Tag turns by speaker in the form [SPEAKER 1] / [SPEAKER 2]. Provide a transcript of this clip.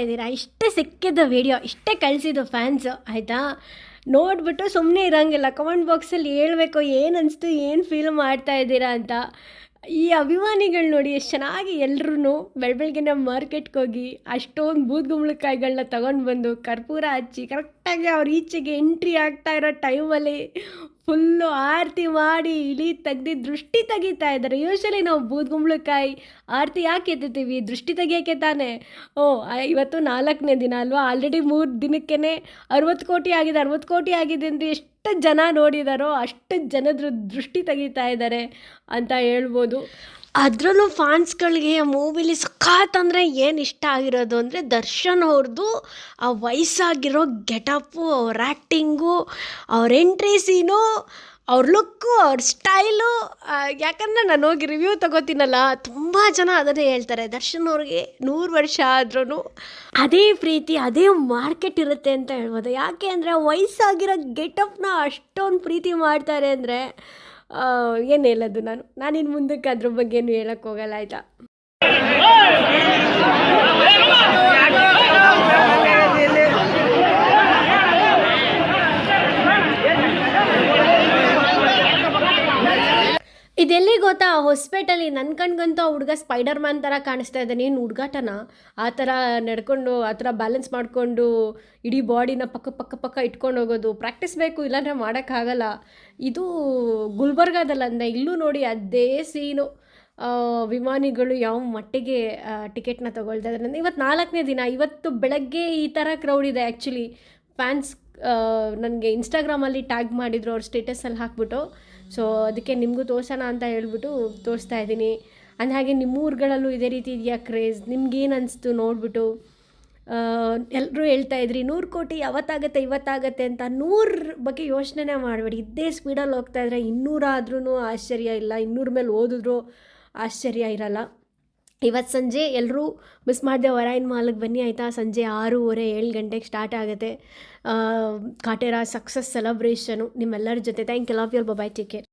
[SPEAKER 1] ಇದ್ದೀರಾ? ಇಷ್ಟೇ ಸಿಕ್ಕಿದ್ದು ವಿಡಿಯೋ ಇಷ್ಟೇ ಕಳಿಸಿದ್ದು ಫ್ಯಾನ್ಸು ಆಯಿತಾ? ನೋಡಿಬಿಟ್ಟು ಸುಮ್ಮನೆ ಇರೋಂಗಿಲ್ಲ. ಕಮೆಂಟ್ ಬಾಕ್ಸಲ್ಲಿ ಹೇಳಬೇಕು, ಏನು ಅನಿಸ್ತು, ಏನು ಫೀಲ್ ಮಾಡ್ತಾ ಇದ್ದೀರಾ ಅಂತ. ಈ ಅಭಿಮಾನಿಗಳು ನೋಡಿ ಎಷ್ಟು ಚೆನ್ನಾಗಿ ಎಲ್ರೂ ಬೆಳಬೆಳಗಿನ ಮಾರ್ಕೆಟ್ಗೆ ಹೋಗಿ ಅಷ್ಟೊಂದು ಬೂದ್ಗುಂಬಳಕಾಯಿಗಳನ್ನ ತೊಗೊಂಡು ಬಂದು ಕರ್ಪೂರ ಹಚ್ಚಿ ಕರೆಕ್ಟಾಗಿ ಅವ್ರ ಈಚೆಗೆ ಎಂಟ್ರಿ ಆಗ್ತಾ ಇರೋ ಟೈಮಲ್ಲಿ ಫುಲ್ಲು ಆರತಿ ಮಾಡಿ ಇಳಿ ತೆಗ್ದು ದೃಷ್ಟಿ ತೆಗಿತಾ ಇದ್ದಾರೆ. ಯೂಶ್ವಲಿ ನಾವು ಬೂದ್ಗುಂಬಳಕಾಯಿ ಆರತಿ ಯಾಕೆ ಎತ್ತೀವಿ ದೃಷ್ಟಿ ತೆಗಿಯೋಕ್ಕೆ ತಾನೆ? ಓ ಇವತ್ತು ನಾಲ್ಕನೇ ದಿನ ಅಲ್ವಾ? ಆಲ್ರೆಡಿ ಮೂರು ದಿನಕ್ಕೇ ಅರವತ್ತು ಕೋಟಿ ಆಗಿದೆ. ಅರವತ್ತು ಕೋಟಿ ಆಗಿದೆ ಅಂದರೆ ಎಷ್ಟು ಜನ ನೋಡಿದಾರೋ ಅಷ್ಟು ಜನದ್ರ ದೃಷ್ಟಿ ತೆಗಿತಾ ಇದ್ದಾರೆ ಅಂತ ಹೇಳ್ಬೋದು. ಅದರಲ್ಲೂ ಫ್ಯಾನ್ಸ್ಗಳಿಗೆ ಮೂವಿಲಿ ಸಖತ್ ಅಂದರೆ ಏನು ಇಷ್ಟ ಆಗಿರೋದು ಅಂದರೆ ದರ್ಶನ್ ಅವ್ರದ್ದು ಆ ವಯಸ್ಸಾಗಿರೋ ಗೆಟಪ್ಪು, ಅವ್ರ ಆ್ಯಕ್ಟಿಂಗು ಅವ್ರ ಎಂಟ್ರಿ ಸೀನು ಅವ್ರ ಲುಕ್ಕು ಅವ್ರ ಸ್ಟೈಲು ಯಾಕಂದರೆ ನಾನು ಹೋಗಿ ರಿವ್ಯೂ ತಗೋತೀನಲ್ಲ, ತುಂಬ ಜನ ಅದನ್ನೇ ಹೇಳ್ತಾರೆ. ದರ್ಶನ್ ಅವ್ರಿಗೆ ನೂರು ವರ್ಷ ಆದ್ರೂ ಅದೇ ಪ್ರೀತಿ, ಅದೇ ಮಾರ್ಕೆಟ್ ಇರುತ್ತೆ ಅಂತ ಹೇಳ್ಬೋದು. ಯಾಕೆ ಅಂದರೆ ವಯಸ್ಸಾಗಿರೋ ಗೆಟಪ್ನ ಅಷ್ಟೊಂದು ಪ್ರೀತಿ ಮಾಡ್ತಾರೆ ಅಂದರೆ ಏನು ಹೇಳೋದು ನಾನು? ನಾನಿನ್ನು ಮುಂದಕ್ಕೆ ಅದ್ರ ಬಗ್ಗೆ ಏನು ಹೇಳೋಕ್ಕೋಗಲ್ಲ ಆಯಿತಾ? ಇದೆಲ್ಲಿ ಗೊತ್ತಾ? ಹೊಸ್ಪೇಟಲ್ಲಿ ನನ್ನ ಕಣ್ಗಂತೂ ಆ ಹುಡುಗ ಸ್ಪೈಡರ್ ಮ್ಯಾನ್ ಥರ ಕಾಣಿಸ್ತಾ ಇದ್ದಾನೆ. ಏನು ಹುಡುಗಾಟನ? ಆ ಥರ ನಡ್ಕೊಂಡು ಆ ಥರ ಬ್ಯಾಲೆನ್ಸ್ ಮಾಡಿಕೊಂಡು ಇಡೀ ಬಾಡಿನ ಪಕ್ಕ ಪಕ್ಕ ಪಕ್ಕ ಇಟ್ಕೊಂಡು ಹೋಗೋದು. ಪ್ರಾಕ್ಟೀಸ್ ಬೇಕು ಇಲ್ಲಾಂದ್ರೆ ಮಾಡೋಕ್ಕಾಗಲ್ಲ. ಇದು ಗುಲ್ಬರ್ಗಾದಲ್ಲ ಅಂದೆ ಇಲ್ಲೂ ನೋಡಿ ಅದೇ ಸೀನು ಆ, ವಿಮಾನಿಗಳು ಯಾವ ಮಟ್ಟಿಗೆ ಟಿಕೆಟ್ನ ತೊಗೊಳ್ತಾ ಇದ್ದಾರೆ. ಇವತ್ತು ನಾಲ್ಕನೇ ದಿನ, ಇವತ್ತು ಬೆಳಗ್ಗೆ ಈ ಥರ ಕ್ರೌಡ್ ಇದೆ ಆ್ಯಕ್ಚುಲಿ ಫ್ಯಾನ್ಸ್ ನನಗೆ ಇನ್ಸ್ಟಾಗ್ರಾಮಲ್ಲಿ ಟ್ಯಾಗ್ ಮಾಡಿದರು, ಅವ್ರ ಸ್ಟೇಟಸಲ್ಲಿ ಹಾಕ್ಬಿಟ್ಟು. ಸೊ ಅದಕ್ಕೆ ನಿಮಗೂ ತೋರ್ಸೋಣ ಅಂತ ಹೇಳ್ಬಿಟ್ಟು ತೋರಿಸ್ತಾ ಇದ್ದೀನಿ. ಅಂದ ಹಾಗೆ ನಿಮ್ಮ ಊರುಗಳಲ್ಲೂ ಇದೇ ರೀತಿ ಇದೆಯಾ ಕ್ರೇಜ್ ನಿಮ್ಗೇನು ಅನಿಸ್ತು ನೋಡಿಬಿಟ್ಟು? ಎಲ್ಲರೂ ಹೇಳ್ತಾ ಇದ್ರಿ, ನೂರು ಕೋಟಿ ಯಾವತ್ತಾಗತ್ತೆ, ಇವತ್ತಾಗತ್ತೆ ಅಂತ ನೂರ ಬಗ್ಗೆ ಯೋಚನೆ ಮಾಡಬೇಡಿ. ಇದ್ದೇ ಸ್ಪೀಡಲ್ಲಿ ಹೋಗ್ತಾ ಇದ್ರೆ ಇನ್ನೂರಾದ್ರೂ ಆಶ್ಚರ್ಯ ಇಲ್ಲ, ಇನ್ನೂರ ಮೇಲೆ ಓದಿದ್ರು. ಆಶ್ಚರ್ಯ ಇರಲ್ಲ. ಇವತ್ತು ಸಂಜೆ ಎಲ್ಲರೂ ಮಿಸ್ ಮಾಡಿದೆ ವರೈನ್ ಮಾಲ್ಗೆ ಬನ್ನಿ ಆಯಿತಾ? ಸಂಜೆ ಆರೂವರೆ, ಏಳು ಗಂಟೆಗೆ ಸ್ಟಾರ್ಟ್ ಆಗುತ್ತೆ. ಕಾಟೇರ ಸಕ್ಸಸ್ ಸೆಲೆಬ್ರೇಷನು ನಿಮ್ಮೆಲ್ಲರ ಜೊತೆ. Thank you love your bye take care